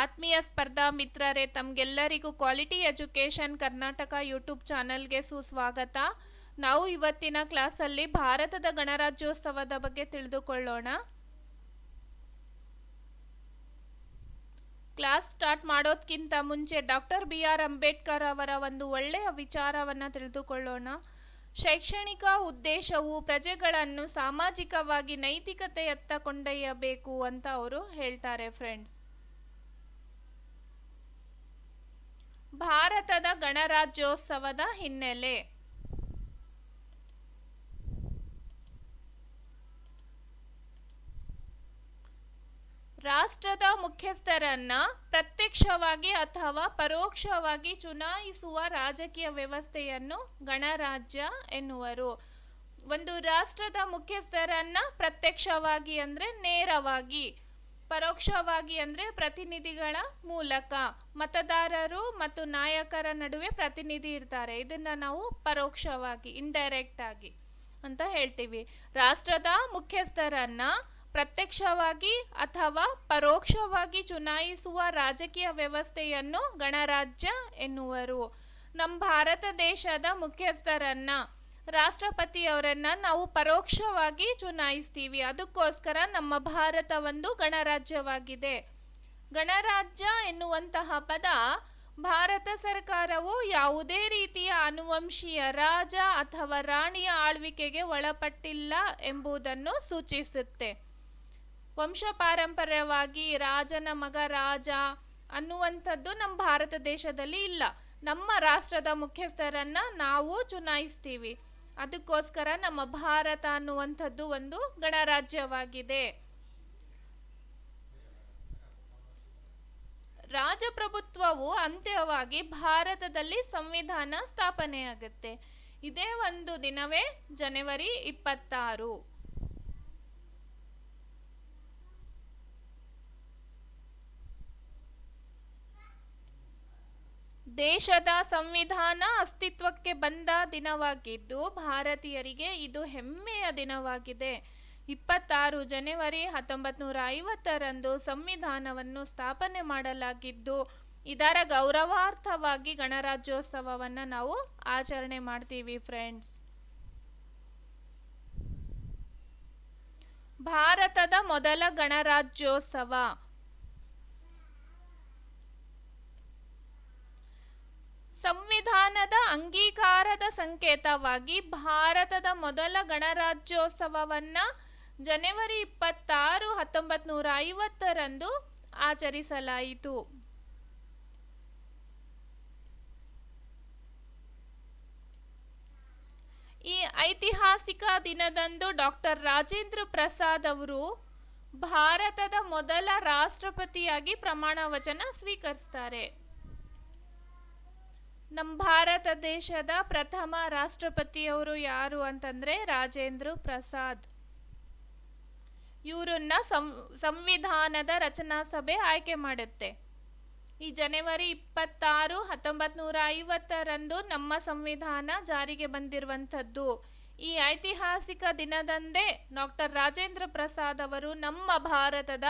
ಆತ್ಮೀಯ ಸ್ಪರ್ಧಾ ಮಿತ್ರರೇ, ತಮಗೆಲ್ಲರಿಗೂ ಕ್ವಾಲಿಟಿ ಎಜುಕೇಷನ್ ಕರ್ನಾಟಕ ಯೂಟ್ಯೂಬ್ ಚಾನಲ್ಗೆ ಸುಸ್ವಾಗತ. ನಾವು ಇವತ್ತಿನ ಕ್ಲಾಸಲ್ಲಿ ಭಾರತದ ಗಣರಾಜ್ಯೋತ್ಸವದ ಬಗ್ಗೆ ತಿಳಿದುಕೊಳ್ಳೋಣ. ಕ್ಲಾಸ್ ಸ್ಟಾರ್ಟ್ ಮಾಡೋದಕ್ಕಿಂತ ಮುಂಚೆ ಡಾಕ್ಟರ್ ಬಿ ಆರ್ ಅಂಬೇಡ್ಕರ್ ಅವರ ಒಂದು ಒಳ್ಳೆಯ ವಿಚಾರವನ್ನು ತಿಳಿದುಕೊಳ್ಳೋಣ. ಶೈಕ್ಷಣಿಕ ಉದ್ದೇಶವು ಪ್ರಜೆಗಳನ್ನು ಸಾಮಾಜಿಕವಾಗಿ ನೈತಿಕತೆಯತ್ತ ಕೊಂಡೊಯ್ಯಬೇಕು ಅಂತ ಅವರು ಹೇಳ್ತಾರೆ ಫ್ರೆಂಡ್ಸ್ ಭಾರತದ ಗಣರಾಜ್ಯೋತ್ಸವದ ಹಿನ್ನೆಲೆ. ರಾಷ್ಟ್ರದ ಮುಖ್ಯಸ್ಥರನ್ನ ಪ್ರತ್ಯಕ್ಷವಾಗಿ ಅಥವಾ ಪರೋಕ್ಷವಾಗಿ ಚುನಾಯಿಸುವ ರಾಜಕೀಯ ವ್ಯವಸ್ಥೆಯನ್ನು ಗಣರಾಜ್ಯ ಎನ್ನುವರು. ಒಂದು ರಾಷ್ಟ್ರದ ಮುಖ್ಯಸ್ಥರನ್ನ ಪ್ರತ್ಯಕ್ಷವಾಗಿ ಅಂದ್ರೆ ನೇರವಾಗಿ. ಪರೋಕ್ಷವಾಗಿ ಅಂದ್ರೆ ಪ್ರತಿನಿಧಿಗಳ ಮೂಲಕ ಮತದಾರರು ಮತ್ತು ನಾಯಕರ ನಡುವೆ ಪ್ರತಿನಿಧಿ ಇರ್ತಾರೆ. ಇದನ್ನ ನಾವು ಪರೋಕ್ಷವಾಗಿ ಇಂಡೈರೆಕ್ಟ್ ಆಗಿ ಅಂತ ಹೇಳ್ತೀವಿ. ರಾಷ್ಟ್ರದ ಮುಖ್ಯಸ್ಥರನ್ನ ಪ್ರತ್ಯಕ್ಷವಾಗಿ ಅಥವಾ ಪರೋಕ್ಷವಾಗಿ ಚುನಾಯಿಸುವ ರಾಜಕೀಯ ವ್ಯವಸ್ಥೆಯನ್ನು ಗಣರಾಜ್ಯ ಎನ್ನುವರು. ನಮ್ಮ ಭಾರತ ದೇಶದ ಮುಖ್ಯಸ್ಥರನ್ನ ರಾಷ್ಟ್ರಪತಿಯವರನ್ನ ನಾವು ಪರೋಕ್ಷವಾಗಿ ಚುನಾಯಿಸ್ತೀವಿ. ಅದಕ್ಕೋಸ್ಕರ ನಮ್ಮ ಭಾರತ ಒಂದು ಗಣರಾಜ್ಯವಾಗಿದೆ. ಗಣರಾಜ್ಯ ಎನ್ನುವಂತಹ ಪದ ಭಾರತ ಸರ್ಕಾರವು ಯಾವುದೇ ರೀತಿಯ ಅನುವಂಶೀಯ ರಾಜ ಅಥವಾ ರಾಣಿಯ ಆಳ್ವಿಕೆಗೆ ಒಳಪಟ್ಟಿಲ್ಲ ಎಂಬುದನ್ನು ಸೂಚಿಸುತ್ತೆ. ವಂಶ ಪಾರಂಪರ್ಯವಾಗಿ ರಾಜನ ಮಗ ರಾಜ ಅನ್ನುವಂಥದ್ದು ನಮ್ಮ ಭಾರತ ದೇಶದಲ್ಲಿ ಇಲ್ಲ. ನಮ್ಮ ರಾಷ್ಟ್ರದ ಮುಖ್ಯಸ್ಥರನ್ನ ನಾವು ಚುನಾಯಿಸ್ತೀವಿ. ಅದಕ್ಕೋಸ್ಕರ ನಮ್ಮ ಭಾರತ ಅನ್ನುವಂಥದ್ದು ಒಂದು ಗಣರಾಜ್ಯವಾಗಿದೆ. ರಾಜಪ್ರಭುತ್ವವು ಅಂತ್ಯವಾಗಿ ಭಾರತದಲ್ಲಿ ಸಂವಿಧಾನ ಸ್ಥಾಪನೆಯಾಗುತ್ತೆ. ಇದೇ ಒಂದು ದಿನವೇ ಜನವರಿ ಇಪ್ಪತ್ತಾರು. ದೇಶದ ಸಂವಿಧಾನ ಅಸ್ತಿತ್ವಕ್ಕೆ ಬಂದ ದಿನವಾಗಿದ್ದು ಭಾರತೀಯರಿಗೆ ಇದು ಹೆಮ್ಮೆಯ ದಿನವಾಗಿದೆ. ಇಪ್ಪತ್ತಾರು ಜನವರಿ ಹತ್ತೊಂಬತ್ತು ನೂರ ಐವತ್ತರಂದು ಸಂವಿಧಾನವನ್ನು ಸ್ಥಾಪನೆ ಮಾಡಲಾಗಿದ್ದು, ಇದರ ಗೌರವಾರ್ಥವಾಗಿ ಗಣರಾಜ್ಯೋತ್ಸವವನ್ನು ನಾವು ಆಚರಣೆ ಮಾಡ್ತೀವಿ ಫ್ರೆಂಡ್ಸ್. ಭಾರತದ ಮೊದಲ ಗಣರಾಜ್ಯೋತ್ಸವ. ಸಂವಿಧಾನದ ಅಂಗೀಕಾರದ ಸಂಕೇತವಾಗಿ ಭಾರತದ ಮೊದಲ ಗಣರಾಜ್ಯೋತ್ಸವವನ್ನ ಜನವರಿ ಇಪ್ಪತ್ತಾರು ಹತ್ತೊಂಬತ್ತು ನೂರ ಐವತ್ತರಂದು ಆಚರಿಸಲಾಯಿತು. ಈ ಐತಿಹಾಸಿಕ ದಿನದಂದು ಡಾಕ್ಟರ್ ರಾಜೇಂದ್ರ ಪ್ರಸಾದ್ ಅವರು ಭಾರತದ ಮೊದಲ ರಾಷ್ಟ್ರಪತಿಯಾಗಿ ಪ್ರಮಾಣ ವಚನ ಸ್ವೀಕರಿಸ್ತಾರೆ. ನಮ್ಮ ಭಾರತ ದೇಶದ ಪ್ರಥಮ ರಾಷ್ಟ್ರಪತಿಯವರು ಯಾರು ಅಂತಂದ್ರೆ ರಾಜೇಂದ್ರ ಪ್ರಸಾದ್. ಇವರನ್ನ ಸಂವಿಧಾನದ ರಚನಾ ಸಭೆ ಆಯ್ಕೆ ಮಾಡುತ್ತೆ. ಈ ಜನವರಿ ಇಪ್ಪತ್ತಾರು ಹತ್ತೊಂಬತ್ತು ನೂರ ಐವತ್ತರಂದು ನಮ್ಮ ಸಂವಿಧಾನ ಜಾರಿಗೆ ಬಂದಿರುವಂಥದ್ದು. ಈ ಐತಿಹಾಸಿಕ ದಿನದಂದೇ ಡಾಕ್ಟರ್ ರಾಜೇಂದ್ರ ಪ್ರಸಾದ್ ಅವರು ನಮ್ಮ ಭಾರತದ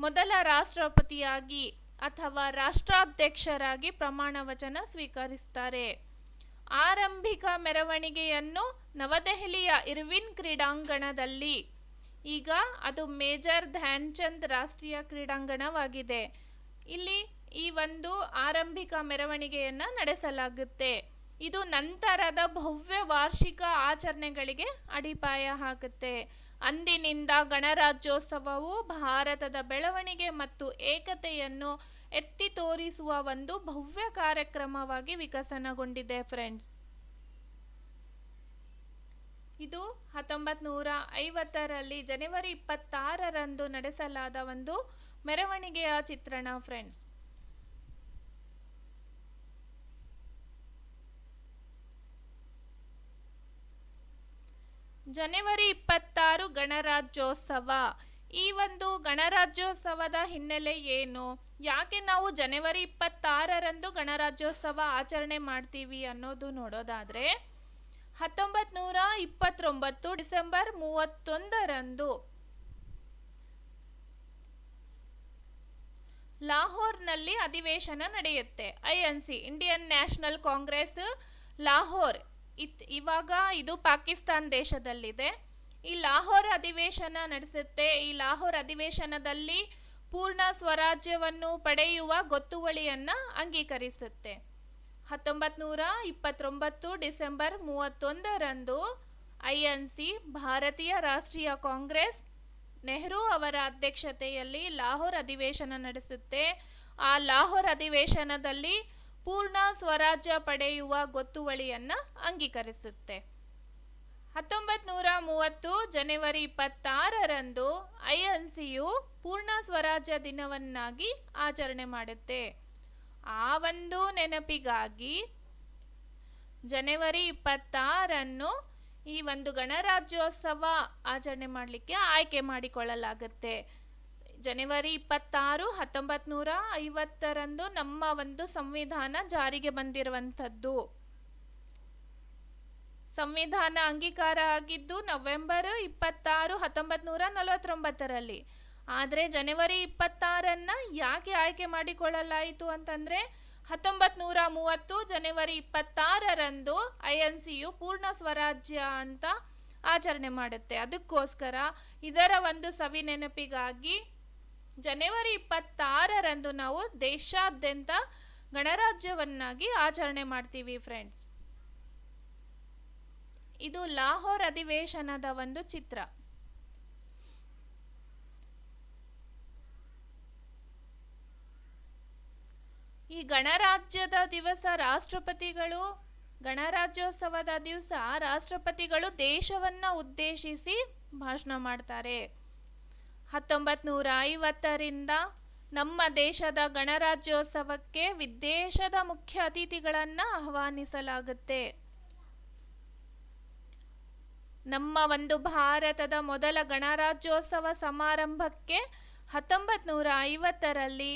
ಮೊದಲ ರಾಷ್ಟ್ರಪತಿಯಾಗಿ ಅಥವಾ ರಾಷ್ಟ್ರಾಧ್ಯಕ್ಷರಾಗಿ ಪ್ರಮಾಣ ವಚನ ಸ್ವೀಕರಿಸ್ತಾರೆ ಆರಂಭಿಕ ಮೆರವಣಿಗೆಯನ್ನು ನವದೆಹಲಿಯ ಇರ್ವಿನ್ ಕ್ರೀಡಾಂಗಣದಲ್ಲಿ. ಈಗ ಅದು ಮೇಜರ್ ಧ್ಯಾನ್ಚಂದ್ ರಾಷ್ಟ್ರೀಯ ಕ್ರೀಡಾಂಗಣವಾಗಿದೆ. ಇಲ್ಲಿ ಈ ಒಂದು ಆರಂಭಿಕ ಮೆರವಣಿಗೆಯನ್ನು ನಡೆಸಲಾಗುತ್ತೆ. ಇದು ನಂತರದ ಭವ್ಯ ವಾರ್ಷಿಕ ಆಚರಣೆಗಳಿಗೆ ಅಡಿಪಾಯ ಹಾಕುತ್ತೆ. ಅಂದಿನಿಂದ ಗಣರಾಜ್ಯೋತ್ಸವವು ಭಾರತದ ಬೆಳವಣಿಗೆ ಮತ್ತು ಏಕತೆಯನ್ನು ಎತ್ತಿ ತೋರಿಸುವ ಒಂದು ಭವ್ಯ ಕಾರ್ಯಕ್ರಮವಾಗಿ ವಿಕಸನಗೊಂಡಿದೆ ಫ್ರೆಂಡ್ಸ್. ಇದು ಹತ್ತೊಂಬತ್ತು ನೂರ ಐವತ್ತರಲ್ಲಿ ಜನವರಿ ಇಪ್ಪತ್ತಾರರಂದು ನಡೆಸಲಾದ ಒಂದು ಮೆರವಣಿಗೆಯ ಚಿತ್ರಣ ಫ್ರೆಂಡ್ಸ್. ಜನವರಿ ಇಪ್ಪತ್ತಾರು ಗಣರಾಜ್ಯೋತ್ಸವ. ಈ ಒಂದು ಗಣರಾಜ್ಯೋತ್ಸವದ ಹಿನ್ನೆಲೆ ಏನು? ಯಾಕೆ ನಾವು ಜನವರಿ ಇಪ್ಪತ್ತಾರರಂದು ಗಣರಾಜ್ಯೋತ್ಸವ ಆಚರಣೆ ಮಾಡ್ತೀವಿ ಅನ್ನೋದು ನೋಡೋದಾದ್ರೆ ಹತ್ತೊಂಬತ್ ನೂರ ಇಪ್ಪತ್ತೊಂಬತ್ತು ಡಿಸೆಂಬರ್ ಮೂವತ್ತೊಂದರಂದು ಲಾಹೋರ್ನಲ್ಲಿ ಅಧಿವೇಶನ ನಡೆಯುತ್ತೆ. I N C, Indian National Congress, Lahore. ಇತ್, ಇವಾಗ ಇದು ಪಾಕಿಸ್ತಾನ್ ದೇಶದಲ್ಲಿದೆ. ಈ ಲಾಹೋರ್ ಅಧಿವೇಶನ ನಡೆಸುತ್ತೆ. ಈ ಲಾಹೋರ್ ಅಧಿವೇಶನದಲ್ಲಿ ಪೂರ್ಣ ಸ್ವರಾಜ್ಯವನ್ನು ಪಡೆಯುವ ಗೊತ್ತುವಳಿಯನ್ನ ಅಂಗೀಕರಿಸುತ್ತೆ. ಹತ್ತೊಂಬತ್ತು ನೂರ ಇಪ್ಪತ್ತೊಂಬತ್ತು ಡಿಸೆಂಬರ್ ಮೂವತ್ತೊಂದರಂದು ಐ ಎನ್ ಸಿ, ಭಾರತೀಯ ರಾಷ್ಟ್ರೀಯ ಕಾಂಗ್ರೆಸ್, ನೆಹರು ಅವರ ಅಧ್ಯಕ್ಷತೆಯಲ್ಲಿ ಲಾಹೋರ್ ಅಧಿವೇಶನ ನಡೆಸುತ್ತೆ. ಆ ಲಾಹೋರ್ ಅಧಿವೇಶನದಲ್ಲಿ ಪೂರ್ಣ ಸ್ವರಾಜ್ಯ ಪಡೆಯುವ ಗೊತ್ತುವಳಿಯನ್ನ ಅಂಗೀಕರಿಸುತ್ತೆ. ಹತ್ತೊಂಬತ್ತು ನೂರ ಮೂವತ್ತು ಜನವರಿ ಇಪ್ಪತ್ತಾರರಂದು ಐ ಎನ್ ಸಿಯು ಪೂರ್ಣ ಸ್ವರಾಜ್ಯ ದಿನವನ್ನಾಗಿ ಆಚರಣೆ ಮಾಡುತ್ತೆ. ಆ ಒಂದು ನೆನಪಿಗಾಗಿ ಜನವರಿ ಇಪ್ಪತ್ತಾರನ್ನು ಈ ಒಂದು ಗಣರಾಜ್ಯೋತ್ಸವ ಆಚರಣೆ ಮಾಡಲಿಕ್ಕೆ ಆಯ್ಕೆ ಮಾಡಿಕೊಳ್ಳಲಾಗುತ್ತೆ. ಜನವರಿ ಇಪ್ಪತ್ತಾರು ಹತ್ತೊಂಬತ್ತು ನೂರ ಐವತ್ತರಂದು ನಮ್ಮ ಒಂದು ಸಂವಿಧಾನ ಜಾರಿಗೆ ಬಂದಿರುವಂಥದ್ದು. ಸಂವಿಧಾನ ಅಂಗೀಕಾರ ಆಗಿದ್ದು ನವೆಂಬರ್ ಇಪ್ಪತ್ತಾರು ಹತ್ತೊಂಬತ್ತು ನೂರ ನಲವತ್ತೊಂಬತ್ತರಲ್ಲಿ. ಆದರೆ ಜನವರಿ ಇಪ್ಪತ್ತಾರನ್ನ ಯಾಕೆ ಆಯ್ಕೆ ಮಾಡಿಕೊಳ್ಳಲಾಯಿತು ಅಂತಂದ್ರೆ ಹತ್ತೊಂಬತ್ತು ನೂರ ಮೂವತ್ತು ಜನವರಿ ಇಪ್ಪತ್ತಾರರಂದು ಐ ಎನ್ ಸಿಯು ಪೂರ್ಣ ಸ್ವರಾಜ್ಯ ಅಂತ ಆಚರಣೆ ಮಾಡುತ್ತೆ. ಅದಕ್ಕೋಸ್ಕರ ಇದರ ಒಂದು ಸವಿ ನೆನಪಿಗಾಗಿ ಜನವರಿ ಇಪ್ಪತ್ತಾರರಂದು ನಾವು ದೇಶಾದ್ಯಂತ ಗಣರಾಜ್ಯವನ್ನಾಗಿ ಆಚರಣೆ ಮಾಡ್ತೀವಿ ಫ್ರೆಂಡ್ಸ್ ಇದು ಲಾಹೋರ್ ಅಧಿವೇಶನದ ಒಂದು ಚಿತ್ರ. ಈ ಗಣರಾಜ್ಯದ ದಿವಸ ರಾಷ್ಟ್ರಪತಿಗಳು, ಗಣರಾಜ್ಯೋತ್ಸವದ ದಿವಸ ರಾಷ್ಟ್ರಪತಿಗಳು ದೇಶವನ್ನ ಉದ್ದೇಶಿಸಿ ಭಾಷಣ ಮಾಡ್ತಾರೆ. ಹತ್ತೊಂಬತ್ತು ನೂರ ಐವತ್ತರಿಂದ ನಮ್ಮ ದೇಶದ ಗಣರಾಜ್ಯೋತ್ಸವಕ್ಕೆ ವಿದೇಶದ ಮುಖ್ಯ ಅತಿಥಿಗಳನ್ನ ಆಹ್ವಾನಿಸಲಾಗುತ್ತೆ. ನಮ್ಮ ಒಂದು ಭಾರತದ ಮೊದಲ ಗಣರಾಜ್ಯೋತ್ಸವ ಸಮಾರಂಭಕ್ಕೆ ಹತ್ತೊಂಬತ್ತು ನೂರ ಐವತ್ತರಲ್ಲಿ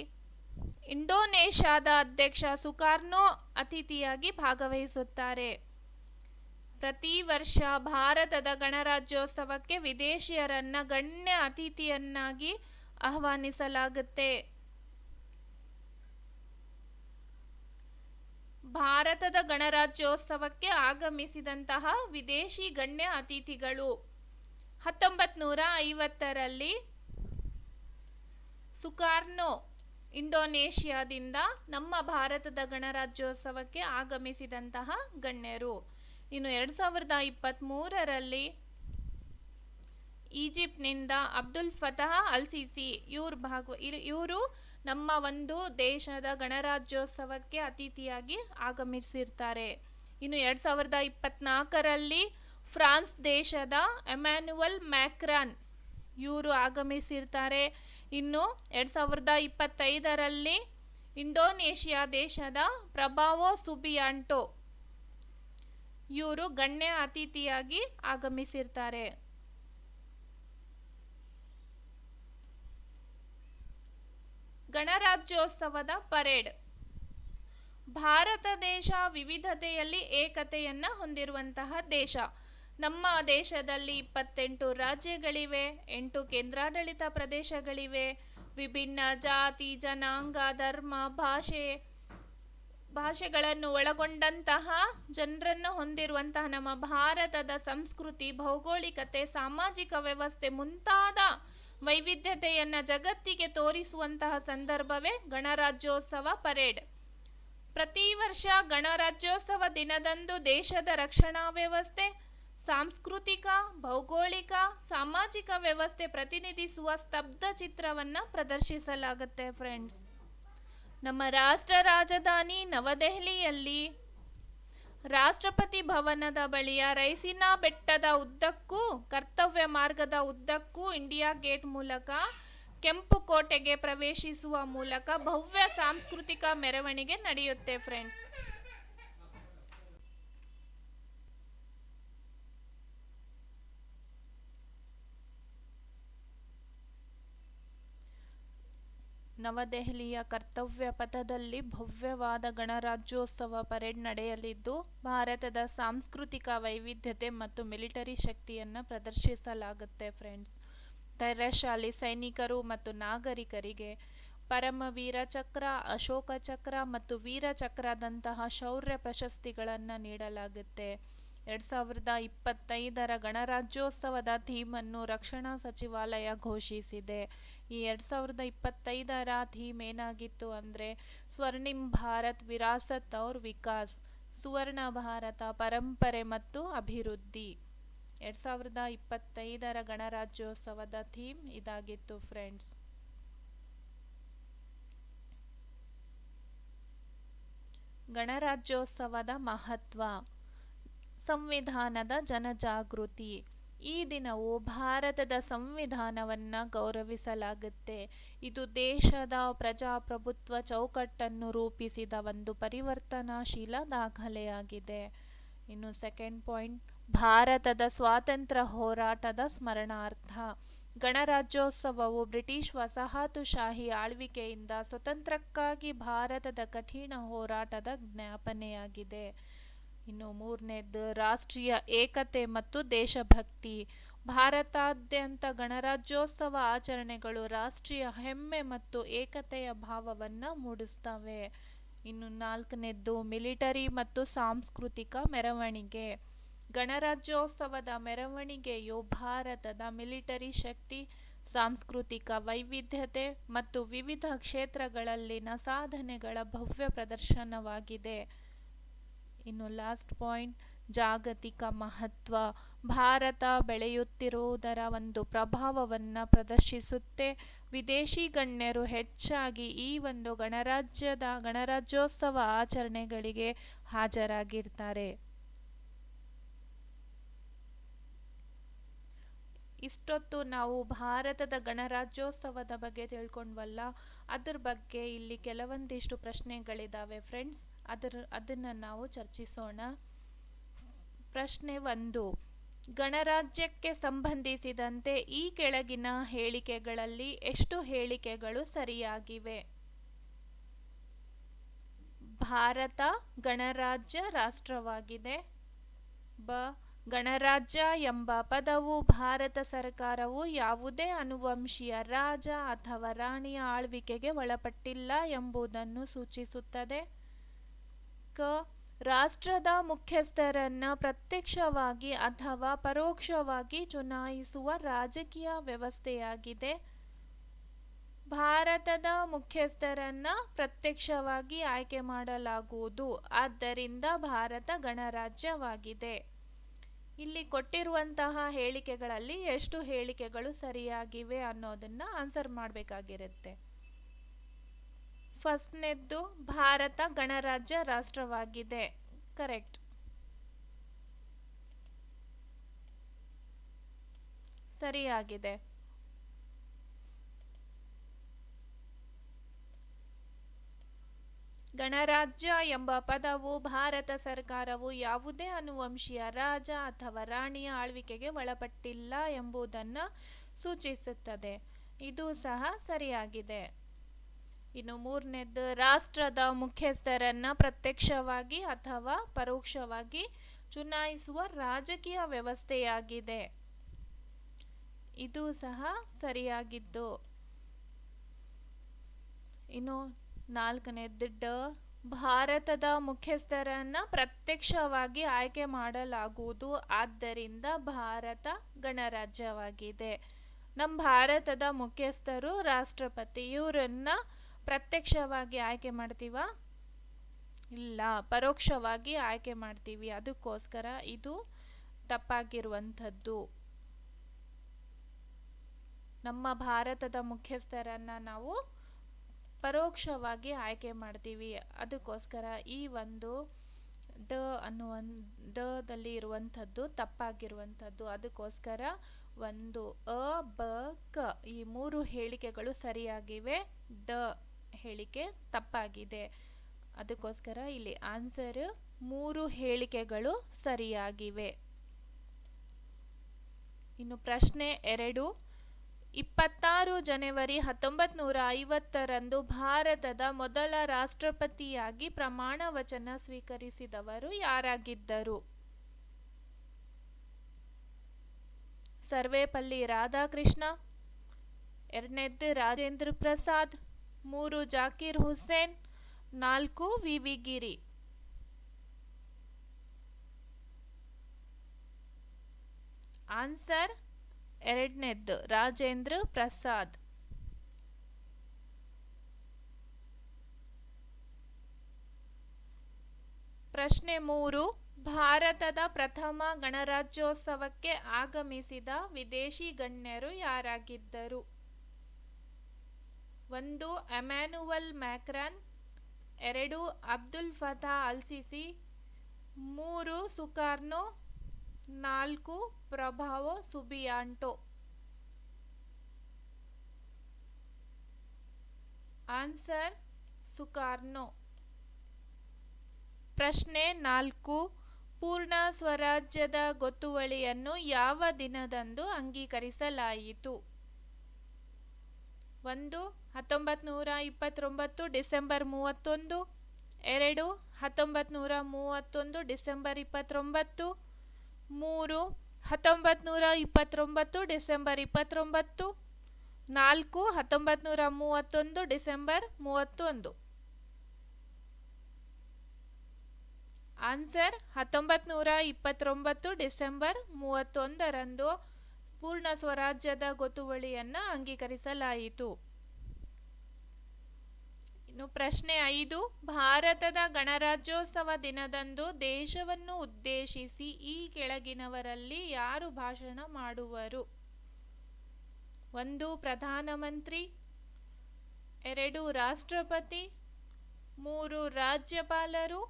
ಇಂಡೋನೇಷ್ಯಾದ ಅಧ್ಯಕ್ಷ ಸುಕಾರ್ನೋ ಅತಿಥಿಯಾಗಿ ಭಾಗವಹಿಸುತ್ತಾರೆ. ಪ್ರತಿ ವರ್ಷ ಭಾರತದ ಗಣರಾಜ್ಯೋತ್ಸವಕ್ಕೆ ವಿದೇಶಿಯರನ್ನ ಗಣ್ಯ ಅತಿಥಿಯನ್ನಾಗಿ ಆಹ್ವಾನಿಸಲಾಗುತ್ತೆ. ಭಾರತದ ಗಣರಾಜ್ಯೋತ್ಸವಕ್ಕೆ ಆಗಮಿಸಿದಂತಹ ವಿದೇಶಿ ಗಣ್ಯ ಅತಿಥಿಗಳು ಹತ್ತೊಂಬತ್ತು ನೂರ ಐವತ್ತರಲ್ಲಿ ಸುಕಾರ್ನೋ, ಇಂಡೋನೇಷ್ಯಾದಿಂದ ನಮ್ಮ ಭಾರತದ ಗಣರಾಜ್ಯೋತ್ಸವಕ್ಕೆ ಆಗಮಿಸಿದಂತಹ ಗಣ್ಯರು. ಇನ್ನು ಎರಡು ಸಾವಿರದ ಇಪ್ಪತ್ತ್ಮೂರರಲ್ಲಿ ಈಜಿಪ್ಟ್ನಿಂದ ಅಬ್ದುಲ್ ಫತಃ ಅಲ್ ಸಿಸಿ ಇವ್ರು ಭಾಗವ ಇವರು ನಮ್ಮ ಒಂದು ದೇಶದ ಗಣರಾಜ್ಯೋತ್ಸವಕ್ಕೆ ಅತಿಥಿಯಾಗಿ ಆಗಮಿಸಿರ್ತಾರೆ. ಇನ್ನು ಎರಡು ಸಾವಿರದ ಇಪ್ಪತ್ನಾಲ್ಕರಲ್ಲಿ ಫ್ರಾನ್ಸ್ ದೇಶದ ಎಮ್ಯಾನ್ಯುವಲ್ ಮ್ಯಾಕ್ರಾನ್ ಇವರು ಆಗಮಿಸಿರ್ತಾರೆ. ಇನ್ನು ಎರಡ್ ಸಾವಿರದ ಇಪ್ಪತ್ತೈದರಲ್ಲಿ ಇಂಡೋನೇಷ್ಯಾ ದೇಶದ ಪ್ರಭಾವೋ ಸುಬಿಯಾಂಟೋ ಇವರು ಗಣ್ಯ ಅತಿಥಿಯಾಗಿ ಆಗಮಿಸಿರ್ತಾರೆ. ಗಣರಾಜ್ಯೋತ್ಸವದ ಪರೇಡ್. ಭಾರತ ದೇಶ ವಿವಿಧತೆಯಲ್ಲಿ ಏಕತೆಯನ್ನ ಹೊಂದಿರುವಂತಹ ದೇಶ. ನಮ್ಮ ದೇಶದಲ್ಲಿ ಇಪ್ಪತ್ತೆಂಟು ರಾಜ್ಯಗಳಿವೆ, ಎಂಟು ಕೇಂದ್ರಾಡಳಿತ ಪ್ರದೇಶಗಳಿವೆ. ವಿಭಿನ್ನ ಜಾತಿ, ಜನಾಂಗ, ಧರ್ಮ, ಭಾಷೆ ಭಾಷೆಗಳನ್ನು ಒಳಗೊಂಡಂತಹ ಜನರನ್ನು ಹೊಂದಿರುವಂತಹ ನಮ್ಮ ಭಾರತದ ಸಂಸ್ಕೃತಿ, ಭೌಗೋಳಿಕತೆ, ಸಾಮಾಜಿಕ ವ್ಯವಸ್ಥೆ ಮುಂತಾದ ವೈವಿಧ್ಯತೆಯನ್ನು ಜಗತ್ತಿಗೆ ತೋರಿಸುವಂತಹ ಸಂದರ್ಭವೇ ಗಣರಾಜ್ಯೋತ್ಸವ ಪರೇಡ್. ಪ್ರತಿ ವರ್ಷ ಗಣರಾಜ್ಯೋತ್ಸವ ದಿನದಂದು ದೇಶದ ರಕ್ಷಣಾ ವ್ಯವಸ್ಥೆ, ಸಾಂಸ್ಕೃತಿಕ, ಭೌಗೋಳಿಕ, ಸಾಮಾಜಿಕ ವ್ಯವಸ್ಥೆ ಪ್ರತಿನಿಧಿಸುವ ಸ್ತಬ್ಧ ಚಿತ್ರವನ್ನ ಪ್ರದರ್ಶಿಸಲಾಗುತ್ತೆ ಫ್ರೆಂಡ್ಸ್ ನಮ್ಮ ರಾಷ್ಟ್ರ ರಾಜಧಾನಿ ನವದೆಹಲಿಯಲ್ಲಿ ರಾಷ್ಟ್ರಪತಿ ಭವನದ ಬಳಿಯ ರೈಸಿನಾ ಬೆಟ್ಟದ ಉದ್ದಕ್ಕೂ, ಕರ್ತವ್ಯ ಮಾರ್ಗದ ಉದ್ದಕ್ಕೂ ಇಂಡಿಯಾ ಗೇಟ್ ಮೂಲಕ, ಕೆಂಪು ಕೋಟೆಗೆ ಪ್ರವೇಶಿಸುವ ಮೂಲಕ ಭವ್ಯ ಸಾಂಸ್ಕೃತಿಕ ಮೆರವಣಿಗೆ ನಡೆಯುತ್ತೆ ಫ್ರೆಂಡ್ಸ್ ನವದೆಹಲಿಯ ಕರ್ತವ್ಯ ಪಥದಲ್ಲಿ ಭವ್ಯವಾದ ಗಣರಾಜ್ಯೋತ್ಸವ ಪರೇಡ್ ನಡೆಯಲಿದ್ದು, ಭಾರತದ ಸಾಂಸ್ಕೃತಿಕ ವೈವಿಧ್ಯತೆ ಮತ್ತು ಮಿಲಿಟರಿ ಶಕ್ತಿಯನ್ನು ಪ್ರದರ್ಶಿಸಲಾಗುತ್ತೆ ಫ್ರೆಂಡ್ಸ್. ಧೈರ್ಯಶಾಲಿ ಸೈನಿಕರು ಮತ್ತು ನಾಗರಿಕರಿಗೆ ಪರಮವೀರ ಚಕ್ರ ಅಶೋಕ ಚಕ್ರ ಮತ್ತು ವೀರ ಚಕ್ರದಂತಹ ಶೌರ್ಯ ಪ್ರಶಸ್ತಿಗಳನ್ನು ನೀಡಲಾಗುತ್ತೆ. ಎರಡು ಸಾವಿರದ ಇಪ್ಪತ್ತೈದರ ಗಣರಾಜ್ಯೋತ್ಸವದ ಥೀಮನ್ನು ರಕ್ಷಣಾ ಸಚಿವಾಲಯ ಘೋಷಿಸಿದೆ. ಈ ಎರಡು ಸಾವಿರದ ಇಪ್ಪತ್ತೈದರ ಥೀಮ್ ಏನಾಗಿತ್ತು ಅಂದರೆ ಸ್ವರ್ಣಿಮ್ ಭಾರತ್ ವಿರಾಸತ್ ಔರ್ ವಿಕಾಸ್, ಸುವರ್ಣ ಭಾರತ ಪರಂಪರೆ ಮತ್ತು ಅಭಿವೃದ್ಧಿ. ಎರಡು ಸಾವಿರದ ಇಪ್ಪತ್ತೈದರ ಗಣರಾಜ್ಯೋತ್ಸವದ ಥೀಮ್ ಇದಾಗಿತ್ತು ಫ್ರೆಂಡ್ಸ್. ಗಣರಾಜ್ಯೋತ್ಸವದ ಮಹತ್ವ, ಸಂವಿಧಾನದ ಜನಜಾಗೃತಿ ಈ ದಿನವು ಭಾರತದ ಸಂವಿಧಾನವನ್ನು ಗೌರವಿಸಲಾಗುತ್ತೆ. ಇದು ದೇಶದ ಪ್ರಜಾಪ್ರಭುತ್ವ ಚೌಕಟ್ಟನ್ನು ರೂಪಿಸಿದ ಒಂದು ಪರಿವರ್ತನಾಶೀಲ ದಾಖಲೆಯಾಗಿದೆ. ಇನ್ನು ಸೆಕೆಂಡ್ ಪಾಯಿಂಟ್ ಭಾರತದ ಸ್ವಾತಂತ್ರ್ಯ ಹೋರಾಟದ ಸ್ಮರಣಾರ್ಥ. ಗಣರಾಜ್ಯೋತ್ಸವವು ಬ್ರಿಟಿಷ್ ವಸಾಹತುಶಾಹಿ ಆಳ್ವಿಕೆಯಿಂದ ಸ್ವತಂತ್ರಕ್ಕಾಗಿ ಭಾರತದ ಕಠಿಣ ಹೋರಾಟದ ಜ್ಞಾಪನೆಯಾಗಿದೆ. ಇನ್ನು ಮೂರನೇದ್ದು ರಾಷ್ಟ್ರೀಯ ಏಕತೆ ಮತ್ತು ದೇಶಭಕ್ತಿ. ಭಾರತಾದ್ಯಂತ ಗಣರಾಜ್ಯೋತ್ಸವ ಆಚರಣೆಗಳು ರಾಷ್ಟ್ರೀಯ ಹೆಮ್ಮೆ ಮತ್ತು ಏಕತೆಯ ಭಾವವನ್ನು ಮೂಡಿಸ್ತವೆ. ಇನ್ನು ನಾಲ್ಕನೇದ್ದು ಮಿಲಿಟರಿ ಮತ್ತು ಸಾಂಸ್ಕೃತಿಕ ಮೆರವಣಿಗೆ. ಗಣರಾಜ್ಯೋತ್ಸವದ ಮೆರವಣಿಗೆಯು ಭಾರತದ ಮಿಲಿಟರಿ ಶಕ್ತಿ, ಸಾಂಸ್ಕೃತಿಕ ವೈವಿಧ್ಯತೆ ಮತ್ತು ವಿವಿಧ ಕ್ಷೇತ್ರಗಳಲ್ಲಿನ ಸಾಧನೆಗಳ ಭವ್ಯ ಪ್ರದರ್ಶನವಾಗಿದೆ. ಇನ್ನು ಲಾಸ್ಟ್ ಪಾಯಿಂಟ್, ಜಾಗತಿಕ ಮಹತ್ವ. ಭಾರತ ಬೆಳೆಯುತ್ತಿರುವುದರ ಒಂದು ಪ್ರಭಾವವನ್ನು ಪ್ರದರ್ಶಿಸುತ್ತೆ. ವಿದೇಶಿ ಗಣ್ಯರು ಹೆಚ್ಚಾಗಿ ಈ ಒಂದು ಗಣರಾಜ್ಯದ ಗಣರಾಜ್ಯೋತ್ಸವ ಆಚರಣೆಗಳಿಗೆ ಹಾಜರಾಗಿರ್ತಾರೆ. ಇಷ್ಟೊತ್ತು ನಾವು ಭಾರತದ ಗಣರಾಜ್ಯೋತ್ಸವದ ಬಗ್ಗೆ ತಿಳ್ಕೊಂಡ್ವಲ್ಲ, ಅದ್ರ ಬಗ್ಗೆ ಇಲ್ಲಿ ಕೆಲವೊಂದಿಷ್ಟು ಪ್ರಶ್ನೆಗಳಿದ್ದಾವೆ ಫ್ರೆಂಡ್ಸ್ ಅದರ, ಅದನ್ನು ನಾವು ಚರ್ಚಿಸೋಣ. ಪ್ರಶ್ನೆ ಒಂದು, ಗಣರಾಜ್ಯಕ್ಕೆ ಸಂಬಂಧಿಸಿದಂತೆ ಈ ಕೆಳಗಿನ ಹೇಳಿಕೆಗಳಲ್ಲಿ ಎಷ್ಟು ಹೇಳಿಕೆಗಳು ಸರಿಯಾಗಿವೆ? ಭಾರತ ಗಣರಾಜ್ಯ ರಾಷ್ಟ್ರವಾಗಿದೆ. ಬ, ಗಣರಾಜ್ಯ ಎಂಬ ಪದವು ಭಾರತ ಸರ್ಕಾರವು ಯಾವುದೇ ಅನುವಂಶೀಯ ರಾಜ ಅಥವಾ ರಾಣಿಯ ಆಳ್ವಿಕೆಗೆ ಒಳಪಟ್ಟಿಲ್ಲ ಎಂಬುದನ್ನು ಸೂಚಿಸುತ್ತದೆ. ರಾಷ್ಟ್ರದ ಮುಖ್ಯಸ್ಥರನ್ನ ಪ್ರತ್ಯಕ್ಷವಾಗಿ ಅಥವಾ ಪರೋಕ್ಷವಾಗಿ ಚುನಾಯಿಸುವ ರಾಜಕೀಯ ವ್ಯವಸ್ಥೆಯಾಗಿದೆ. ಭಾರತದ ಮುಖ್ಯಸ್ಥರನ್ನ ಪ್ರತ್ಯಕ್ಷವಾಗಿ ಆಯ್ಕೆ ಮಾಡಲಾಗುವುದು. ಆದ್ದರಿಂದ ಭಾರತ ಗಣರಾಜ್ಯವಾಗಿದೆ. ಇಲ್ಲಿ ಕೊಟ್ಟಿರುವಂತಹ ಹೇಳಿಕೆಗಳಲ್ಲಿ ಎಷ್ಟು ಹೇಳಿಕೆಗಳು ಸರಿಯಾಗಿವೆ ಅನ್ನೋದನ್ನ ಆನ್ಸರ್ ಮಾಡಬೇಕಾಗಿರುತ್ತೆ. ಫಸ್ಟ್ನೆದ್ದು ಭಾರತ ಗಣರಾಜ್ಯ ರಾಷ್ಟ್ರವಾಗಿದೆ. ಕರೆಕ್ಟ್. ಸರಿಯಾಗಿದೆ. ಗಣರಾಜ್ಯ ಎಂಬ ಪದವು ಭಾರತ ಸರ್ಕಾರವು ಯಾವುದೇ ಅನುವಂಶೀಯ ರಾಜ ಅಥವಾ ರಾಣಿಯ ಆಳ್ವಿಕೆಗೆ ಒಳಪಟ್ಟಿಲ್ಲ ಎಂಬುದನ್ನು ಸೂಚಿಸುತ್ತದೆ. ಇದು ಸಹ ಸರಿಯಾಗಿದೆ. ಇನ್ನು ಮೂರನೇದ್ದು ರಾಷ್ಟ್ರದ ಮುಖ್ಯಸ್ಥರನ್ನ ಪ್ರತ್ಯಕ್ಷವಾಗಿ ಅಥವಾ ಪರೋಕ್ಷವಾಗಿ ಚುನಾಯಿಸುವ ರಾಜಕೀಯ ವ್ಯವಸ್ಥೆಯಾಗಿದೆ. ಇದು ಸಹ ಸರಿಯಾಗಿದ್ದು. ಇನ್ನು ನಾಲ್ಕನೇದ್ದು ಡ, ಭಾರತದ ಮುಖ್ಯಸ್ಥರನ್ನ ಪ್ರತ್ಯಕ್ಷವಾಗಿ ಆಯ್ಕೆ ಮಾಡಲಾಗುವುದು. ಆದ್ದರಿಂದ ಭಾರತ ಗಣರಾಜ್ಯವಾಗಿದೆ. ನಮ್ಮ ಭಾರತದ ಮುಖ್ಯಸ್ಥರು, ರಾಷ್ಟ್ರಪತಿ, ಇವರನ್ನ ಪ್ರತ್ಯಕ್ಷವಾಗಿ ಆಯ್ಕೆ ಮಾಡ್ತೀವ? ಇಲ್ಲ, ಪರೋಕ್ಷವಾಗಿ ಆಯ್ಕೆ ಮಾಡ್ತೀವಿ. ಅದಕ್ಕೋಸ್ಕರ ಇದು ತಪ್ಪಾಗಿರುವಂಥದ್ದು. ನಮ್ಮ ಭಾರತದ ಮುಖ್ಯಸ್ಥರನ್ನ ನಾವು ಪರೋಕ್ಷವಾಗಿ ಆಯ್ಕೆ ಮಾಡ್ತೀವಿ. ಅದಕ್ಕೋಸ್ಕರ ಈ ಒಂದು ಡ ಅನ್ನುವ ಡದಲ್ಲಿ ಇರುವಂಥದ್ದು ತಪ್ಪಾಗಿರುವಂಥದ್ದು. ಅದಕ್ಕೋಸ್ಕರ ಒಂದು ಅ, ಬ, ಕ ಈ ಮೂರು ಹೇಳಿಕೆಗಳು ಸರಿಯಾಗಿವೆ. ಡ. ಹೇಳಿಕೆ ತಪ್ಪಾಗಿದೆ. ಅದಕ್ಕೋಸ್ಕರ ಇಲ್ಲಿ ಆನ್ಸರ್ ಮೂರು ಹೇಳಿಕೆಗಳು ಸರಿಯಾಗಿವೆ. ಇನ್ನು ಪ್ರಶ್ನೆ ಎರಡು. ಇಪ್ಪತ್ತಾರು ಜನವರಿ ಹತ್ತೊಂಬತ್ತು ನೂರ ಐವತ್ತರಂದು ಭಾರತದ ಮೊದಲ ರಾಷ್ಟ್ರಪತಿಯಾಗಿ ಪ್ರಮಾಣ ವಚನ ಸ್ವೀಕರಿಸಿದವರು ಯಾರಾಗಿದ್ದರು? ಸರ್ವೇಪಲ್ಲಿ ರಾಧಾಕೃಷ್ಣ, ಎರಡನೇದ್ದು ರಾಜೇಂದ್ರ ಪ್ರಸಾದ್ ಮೂರು ಜಾಕೀರ್ ಹುಸೇನ್, ನಾಲ್ಕು ವಿ ವಿ ಗಿರಿ. ಆನ್ಸರ್ ಎರಡನೇದ್ದು ರಾಜೇಂದ್ರ ಪ್ರಸಾದ್. ಪ್ರಶ್ನೆ ಮೂರು, ಭಾರತದ ಪ್ರಥಮ ಗಣರಾಜ್ಯೋತ್ಸವಕ್ಕೆ ಆಗಮಿಸಿದ ವಿದೇಶಿ ಗಣ್ಯರು ಯಾರಾಗಿದ್ದರು? ಒಂದು ಅಮ್ಯಾನುವಲ್ ಮ್ಯಾಕ್ರನ್, ಎರಡು ಅಬ್ದುಲ್ ಫತಾ ಅಲ್ ಸಿಸಿ ಮೂರು ಸುಕಾರ್ನೋ, ನಾಲ್ಕು ಪ್ರಭಾವೋ ಸುಬಿಯಾಂಟೋ. ಆನ್ಸರ್ ಸುಕಾರ್ನೋ. ಪ್ರಶ್ನೆ ನಾಲ್ಕು, ಪೂರ್ಣ ಸ್ವರಾಜ್ಯದ ಗೊತ್ತುವಳಿಯನ್ನು ಯಾವ ದಿನದಂದು ಅಂಗೀಕರಿಸಲಾಯಿತು? ಒಂದು ಹತ್ತೊಂಬತ್ತು ನೂರ ಇಪ್ಪತ್ತೊಂಬತ್ತು ಡಿಸೆಂಬರ್ ಮೂವತ್ತೊಂದು, ಎರಡು ಹತ್ತೊಂಬತ್ತು ನೂರ ಮೂವತ್ತೊಂದು ಡಿಸೆಂಬರ್ ಇಪ್ಪತ್ತೊಂಬತ್ತು, ಮೂರು ಹತ್ತೊಂಬತ್ತು ನೂರ ಇಪ್ಪತ್ತೊಂಬತ್ತು ಡಿಸೆಂಬರ್ ಇಪ್ಪತ್ತೊಂಬತ್ತು, ನಾಲ್ಕು ಹತ್ತೊಂಬತ್ತು ನೂರ ಮೂವತ್ತೊಂದು ಡಿಸೆಂಬರ್ ಮೂವತ್ತೊಂದು. ಆನ್ಸರ್ ಹತ್ತೊಂಬತ್ತು ನೂರ ಇಪ್ಪತ್ತೊಂಬತ್ತು ಡಿಸೆಂಬರ್ ಮೂವತ್ತೊಂದರಂದು ಪೂರ್ಣ ಸ್ವರಾಜ್ಯದ ಗೊತ್ತುವಳಿಯನ್ನು ಅಂಗೀಕರಿಸಲಾಯಿತು. ಇನ್ನು ಪ್ರಶ್ನೆ ಐದು, ಭಾರತದ ಗಣರಾಜ್ಯೋತ್ಸವ ದಿನದಂದು ದೇಶವನ್ನು ಉದ್ದೇಶಿಸಿ ಈ ಕೆಳಗಿನವರಲ್ಲಿ ಯಾರು ಭಾಷಣ ಮಾಡುವರು? ಒಂದು, ಪ್ರಧಾನಮಂತ್ರಿ, ಎರಡು, ರಾಷ್ಟ್ರಪತಿ, ಮೂರು, ರಾಜ್ಯಪಾಲರು,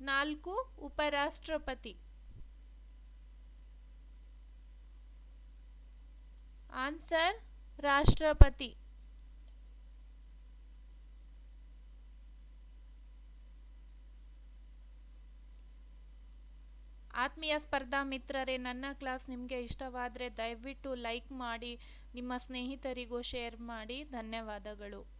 ನಾಲ್ಕು, ಉಪರಾಷ್ಟ್ರಪತಿ. ಆನ್ಸರ್, ರಾಷ್ಟ್ರಪತಿ. ಆತ್ಮೀಯ ಸ್ಪರ್ಧಾ ಮಿತ್ರರೇ, ನನ್ನ ಕ್ಲಾಸ್ ನಿಮಗೆ ಇಷ್ಟವಾದರೆ ದಯವಿಟ್ಟು ಲೈಕ್ ಮಾಡಿ, ನಿಮ್ಮ ಸ್ನೇಹಿತರಿಗೂ ಶೇರ್ ಮಾಡಿ. ಧನ್ಯವಾದಗಳು.